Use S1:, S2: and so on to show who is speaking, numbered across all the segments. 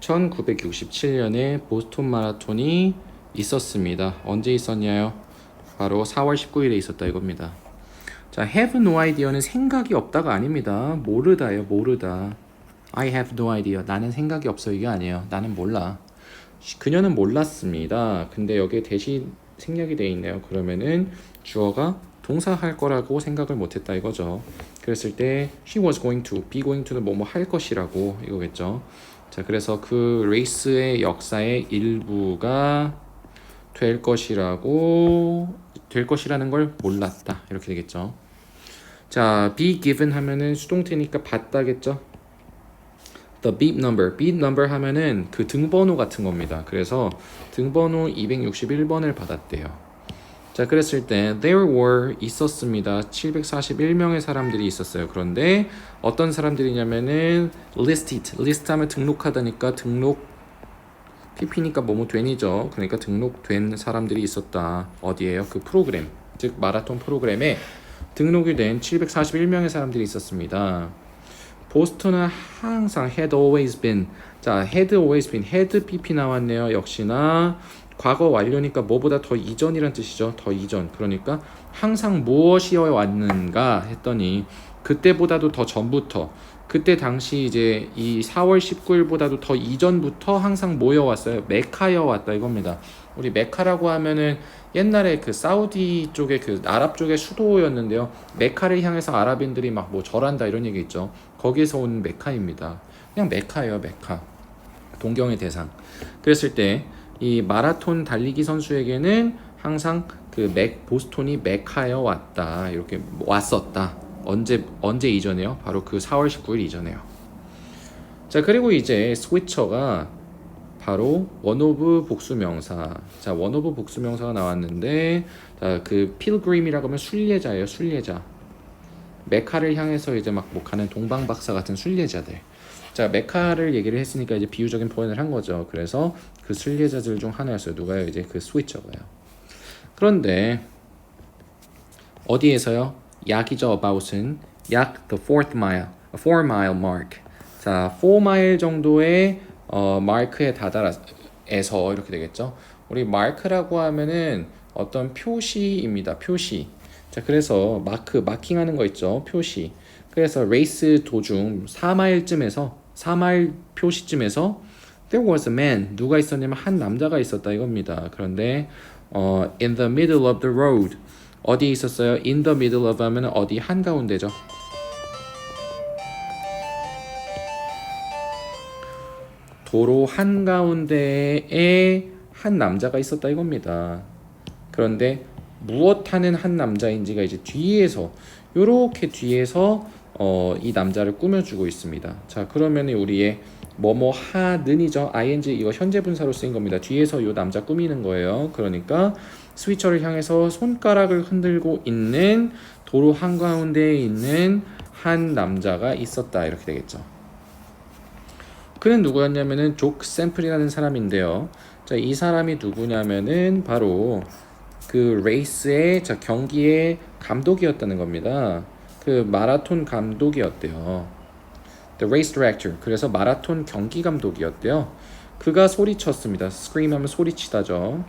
S1: 1967년에 보스톤 마라톤이 있었습니다. 언제 있었냐요? 바로 4월 19일에 있었다 이겁니다. 자, have no idea는 생각이 없다가 아닙니다. 모르다요, 모르다. I have no idea. 나는 생각이 없어 이게 아니에요. 나는 몰라. 그녀는 몰랐습니다. 근데 여기에 대신 생략이 돼 있네요. 그러면은 주어가 동사 할 거라고 생각을 못했다 이거죠. 그랬을 때 she was going to, be going to는 뭐뭐 할 것이라고 이거겠죠. 자, 그래서 그 레이스의 역사의 일부가 될 것이라고 될 것이라는 걸 몰랐다 이렇게 되겠죠. 자, be given 하면은 수동태니까 받다겠죠. The beat number, beat number 하면은 그 등번호 같은 겁니다. 그래서 등번호 261번을 받았대요. 자, 그랬을 때 there were 있었습니다. 741명의 사람들이 있었어요. 그런데 어떤 사람들이냐면은 listed, list 하면 등록하다니까 등록 PP니까 뭐뭐 된이죠. 그러니까 등록된 사람들이 있었다. 어디에요? 그 프로그램, 즉 마라톤 프로그램에 등록이 된 741명의 사람들이 있었습니다. 보스턴은 항상 had always been 자 had always been had pp 나왔네요 역시나 과거 완료니까 뭐보다 더 이전이란 뜻이죠 더 이전 그러니까 항상 무엇이어 왔는가 했더니 그때보다도 더 전부터 그때 당시 이제 이 4월 19일보다도 더 이전부터 항상 모여 왔어요 메카여 왔다 이겁니다 우리 메카라고 하면은 옛날에 그 사우디 쪽에 그 아랍 쪽의 수도였는데요. 메카를 향해서 아랍인들이 막 뭐 절한다 이런 얘기 있죠. 거기에서 온 메카입니다. 그냥 메카예요, 메카. 동경의 대상. 그랬을 때 이 마라톤 달리기 선수에게는 항상 그 맥, 보스톤이 메카여 왔다. 이렇게 왔었다. 언제 언제 이전에요? 바로 그 4월 19일 이전에요. 자, 그리고 이제 스위처가 바로 원오브 복수명사. 자, 원오브 복수명사가 나왔는데 자, 그 필그림이라고 하면 순례자예요, 순례자. 메카를 향해서 이제 막 뭐 가는 동방박사 같은 순례자들. 자, 메카를 얘기를 했으니까 이제 비유적인 표현을 한 거죠. 그래서 그 순례자들 중 하나였어요. 누가요? 이제 그 스위처가요. 그런데 어디에서요? 약이죠. about은 약 the fourth mile, four mile mark. 자, 4 mile 정도의 어, 마크에 다다라서 이렇게 되겠죠. 우리 마크라고 하면은 어떤 표시입니다. 표시. 자, 그래서 마크, 마킹하는 거 있죠. 표시. 그래서 레이스 도중 4마일쯤에서 4마일 표시쯤에서 there was a man 누가 있었냐면 한 남자가 있었다 이겁니다. 그런데 어, in the middle of the road 어디 있었어요? in the middle of 하면 어디 한 가운데죠. 도로 한가운데에 한 남자가 있었다 이겁니다. 그런데 무엇 하는 한 남자인지가 이제 뒤에서 요렇게 뒤에서 어, 이 남자를 꾸며주고 있습니다. 자 그러면 우리의 뭐뭐 하는이죠. ing 이거 현재 분사로 쓰인 겁니다. 뒤에서 요 남자 꾸미는 거예요. 그러니까 스위처를 향해서 손가락을 흔들고 있는 도로 한가운데에 있는 한 남자가 있었다 이렇게 되겠죠. 그는 누구였냐면은 족 샘플이라는 사람인데요. 자, 이 사람이 누구냐면은 바로 그 레이스의 자, 경기의 감독이었다는 겁니다. 그 마라톤 감독이었대요. The race director. 그래서 마라톤 경기 감독이었대요. 그가 소리쳤습니다. scream 하면 소리치다죠.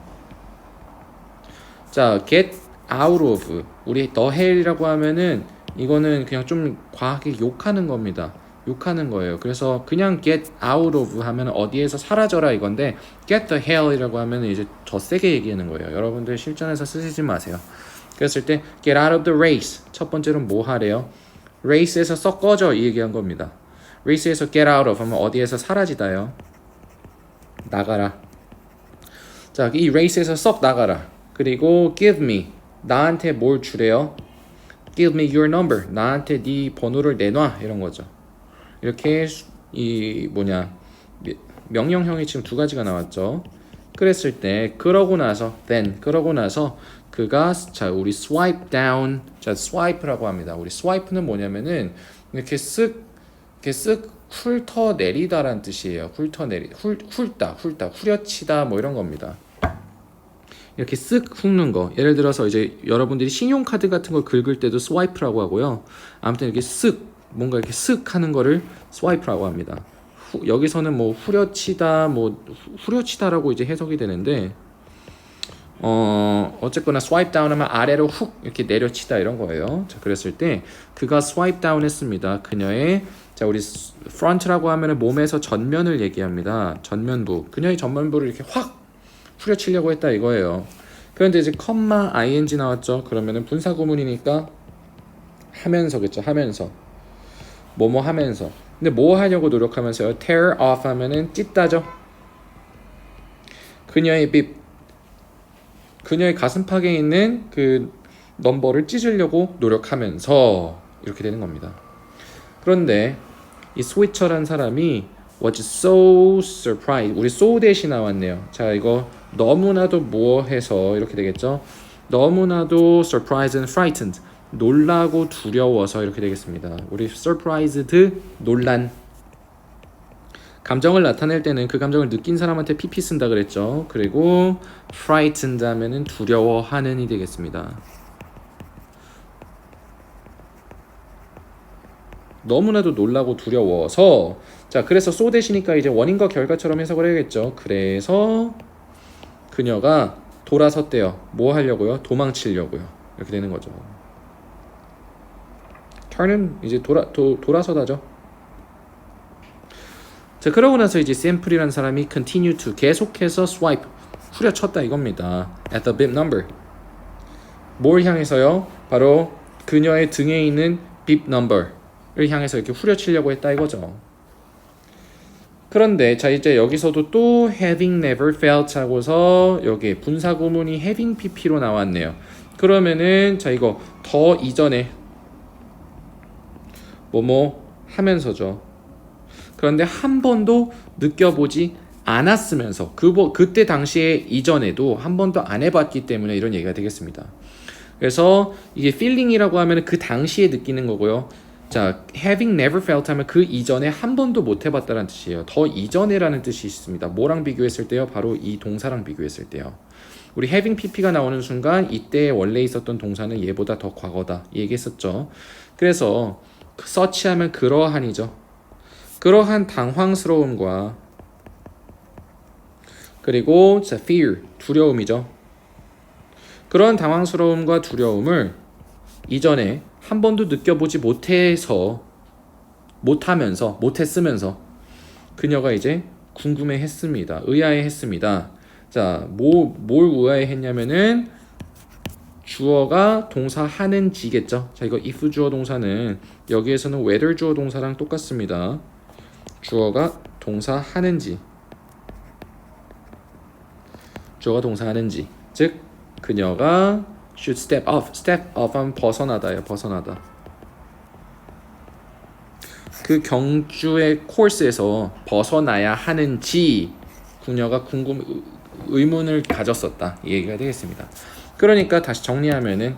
S1: 자, get out of. 우리 the hell이라고 하면은 이거는 그냥 좀 과하게 욕하는 겁니다. 욕하는 거예요. 그래서 그냥 get out of 하면 어디에서 사라져라 이건데 get the hell이라고 하면 이제 더 세게 얘기하는 거예요. 여러분들 실전에서 쓰시지 마세요. 그랬을 때 get out of the race 첫 번째로 뭐 하래요? race에서 썩 꺼져 이 얘기한 겁니다. race에서 get out of 하면 어디에서 사라지다요. 나가라. 자, 이 race에서 썩 나가라. 그리고 give me 나한테 뭘 주래요? give me your number 나한테 네 번호를 내놔 이런 거죠. 이렇게 이 뭐냐 명령형이 지금 두 가지가 나왔죠. 그랬을 때 그러고 나서 then 그러고 나서 그가 자 우리 swipe down 자 swipe라고 합니다. 우리 swipe는 뭐냐면은 이렇게 쓱 이렇게 쓱 훑어 내리다라는 뜻이에요. 훑어 내리 훑 훑다 훑다 후려치다 뭐 이런 겁니다. 이렇게 쓱 훑는 거. 예를 들어서 이제 여러분들이 신용카드 같은 걸 긁을 때도 스와이프라고 하고요. 아무튼 이렇게 쓱 뭔가 이렇게 쓱 하는 거를 스와이프라고 합니다. 후, 여기서는 뭐 후려치다 뭐 후- 후려치다라고 이제 해석이 되는데 어 어쨌거나 swipe down 하면 아래로 훅 이렇게 내려치다 이런 거예요. 자 그랬을 때 그가 swipe down 했습니다. 그녀의 자 우리 front라고 하면은 몸에서 전면을 얘기합니다. 전면부 그녀의 전면부를 이렇게 확 후려치려고 했다 이거예요. 그런데 이제 컴마 ing 나왔죠. 그러면은 분사 구문이니까 하면서겠죠. 하면서 뭐뭐 하면서. 근데 뭐 하려고 노력하면서요? tear off 하면은 찢다죠. 그녀의 빕 그녀의 가슴팍에 있는 그 넘버를 찢으려고 노력하면서 이렇게 되는 겁니다. 그런데 이 스위처란 사람이 was so surprised. 우리 so 대시 나왔네요. 자, 이거 너무나도 뭐해서 이렇게 되겠죠? 너무나도 surprised and frightened. 놀라고 두려워서 이렇게 되겠습니다. 우리 surprised 놀란 감정을 나타낼 때는 그 감정을 느낀 사람한테 pp 쓴다 그랬죠. 그리고 frightened 하면은 두려워하는이 되겠습니다. 너무나도 놀라고 두려워서 자 그래서 소 대시니까 이제 원인과 결과처럼 해석을 해야겠죠. 그래서 그녀가 돌아섰대요. 뭐 하려고요? 도망치려고요. 이렇게 되는 거죠. Turn은 이제 돌아 도, 돌아서다죠. 자 그러고 나서 이제 샘플이라는 사람이 continue to 계속해서 swipe 후려쳤다 이겁니다. at the bib number 뭘 향해서요? 바로 그녀의 등에 있는 bib number를 향해서 이렇게 후려치려고 했다 이거죠. 그런데 자 이제 여기서도 또 having never felt 하고서 여기 분사 구문이 having pp로 나왔네요. 그러면은 자 이거 더 이전에 뭐뭐 하면서죠. 그런데 한 번도 느껴보지 않았으면서 그 그때 당시에 이전에도 한 번도 안 해봤기 때문에 이런 얘기가 되겠습니다. 그래서 이게 feeling이라고 하면 그 당시에 느끼는 거고요. 자, having never felt 하면 그 이전에 한 번도 못 해봤다는 뜻이에요. 더 이전에라는 뜻이 있습니다. 뭐랑 비교했을 때요? 바로 이 동사랑 비교했을 때요. 우리 having pp가 나오는 순간 이때 원래 있었던 동사는 얘보다 더 과거다 이 얘기했었죠. 그래서 서치하면 그러한이죠. 그러한 당황스러움과 그리고 자, fear 두려움이죠. 그러한 당황스러움과 두려움을 이전에 한 번도 느껴보지 못해서 못하면서 못했으면서 그녀가 이제 궁금해했습니다. 의아해했습니다. 자, 뭐, 뭘 의아해했냐면은 주어가 동사 하는 지겠죠. 자, 이거 if 주어 동사는 여기에서는 whether 주어 동사랑 똑같습니다. 주어가 동사 하는지. 주어가 동사 하는지. 즉 그녀가 should step off step off 하면 벗어나다예요 벗어나다. 그 경주의 코스에서 벗어나야 하는지 그녀가 궁금 의- 의문을 가졌었다. 이 얘기가 되겠습니다 그러니까 다시 정리하면은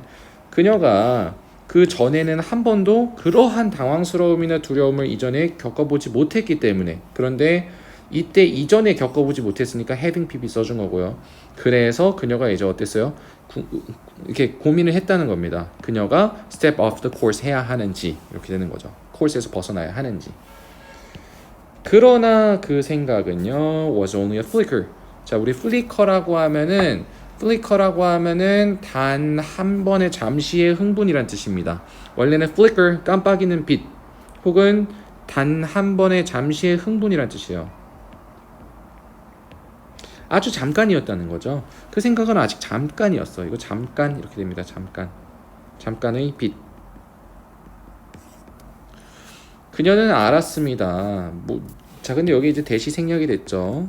S1: 그녀가 그 전에는 한 번도 그러한 당황스러움이나 두려움을 이전에 겪어보지 못했기 때문에 그런데 이때 이전에 겪어보지 못했으니까 having pp 써준 거고요. 그래서 그녀가 이제 어땠어요? 구- 이렇게 고민을 했다는 겁니다. 그녀가 step off the course 해야 하는지 이렇게 되는 거죠. 코스에서 벗어나야 하는지. 그러나 그 생각은요 was only a flicker. 자 우리 flicker라고 하면은 flicker라고 하면은 단 한 번의 잠시의 흥분이란 뜻입니다. 원래는 flicker 깜빡이는 빛 혹은 단 한 번의 잠시의 흥분이란 뜻이에요. 아주 잠깐이었다는 거죠. 그 생각은 아직 잠깐이었어. 이거 잠깐 이렇게 됩니다. 잠깐. 잠깐의 빛. 그녀는 알았습니다. 뭐, 자, 근데 여기 이제 대시 생략이 됐죠.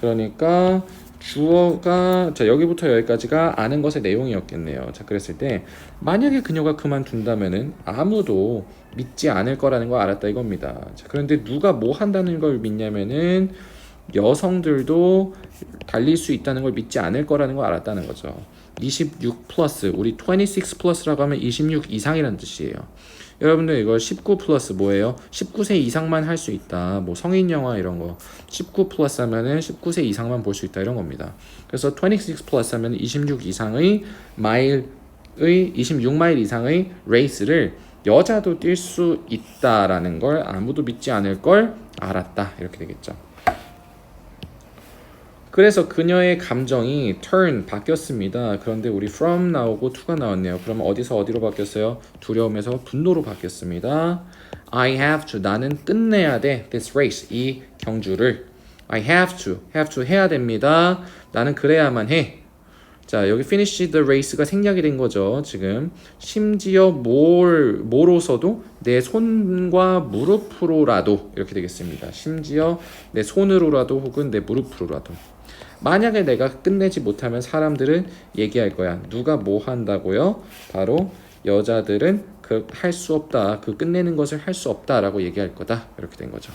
S1: 그러니까 주어가 자 여기부터 여기까지가 아는 것의 내용이었겠네요. 자 그랬을 때 만약에 그녀가 그만둔다면은 아무도 믿지 않을 거라는 걸 알았다 이겁니다. 자 그런데 누가 뭐 한다는 걸 믿냐면은 여성들도 달릴 수 있다는 걸 믿지 않을 거라는 걸 알았다는 거죠. 26 플러스 우리 26 플러스라고 하면 26 이상이라는 뜻이에요. 여러분들 이거 19 플러스 뭐예요? 19세 이상만 할 수 있다. 뭐 성인 영화 이런 거. 19 플러스 하면은 19세 이상만 볼 수 있다 이런 겁니다. 그래서 26 플러스 하면 26 이상의 마일의 26마일 이상의 레이스를 여자도 뛸 수 있다라는 걸 아무도 믿지 않을 걸 알았다 이렇게 되겠죠. 그래서 그녀의 감정이 turn 바뀌었습니다. 그런데 우리 from 나오고 to가 나왔네요. 그러면 어디서 어디로 바뀌었어요? 두려움에서 분노로 바뀌었습니다. I have to 나는 끝내야 돼 this race 이 경주를 I have to have to 해야 됩니다. 나는 그래야만 해. 자 여기 finish the race가 생략이 된 거죠 지금. 심지어 뭘 뭐로서도 내 손과 무릎으로라도 이렇게 되겠습니다. 심지어 내 손으로라도 혹은 내 무릎으로라도. 만약에 내가 끝내지 못하면 사람들은 얘기할 거야. 누가 뭐 한다고요? 바로 여자들은 그 할 수 없다. 그 끝내는 것을 할 수 없다라고 얘기할 거다. 이렇게 된 거죠